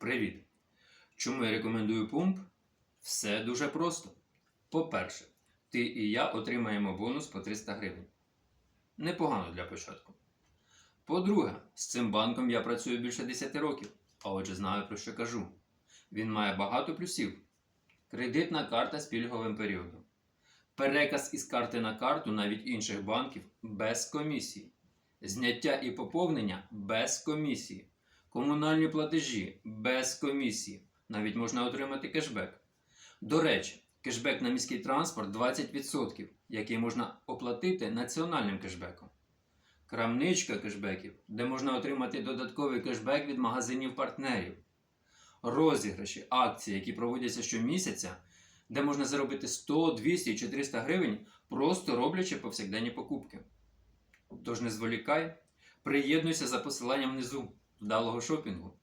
Привіт! Чому я рекомендую пумп? Все дуже просто. По-перше, ти і я отримаємо бонус по 300 гривень. Непогано для початку. По-друге, з цим банком я працюю більше 10 років, а отже знаю про що кажу. Він має багато плюсів. Кредитна карта з пільговим періодом. Переказ із карти на карту навіть інших банків без комісії. Зняття і поповнення без комісії. Комунальні платежі без комісії. Навіть можна отримати кешбек. До речі, кешбек на міський транспорт 20%, який можна оплатити національним кешбеком. Крамничка кешбеків, де можна отримати додатковий кешбек від магазинів партнерів. Розіграші, акції, які проводяться щомісяця, де можна заробити 100, 200 чи 300 гривень, просто роблячи повсякденні покупки. Тож не зволікай, приєднуйся за посиланням внизу. Вдалого шопінгу!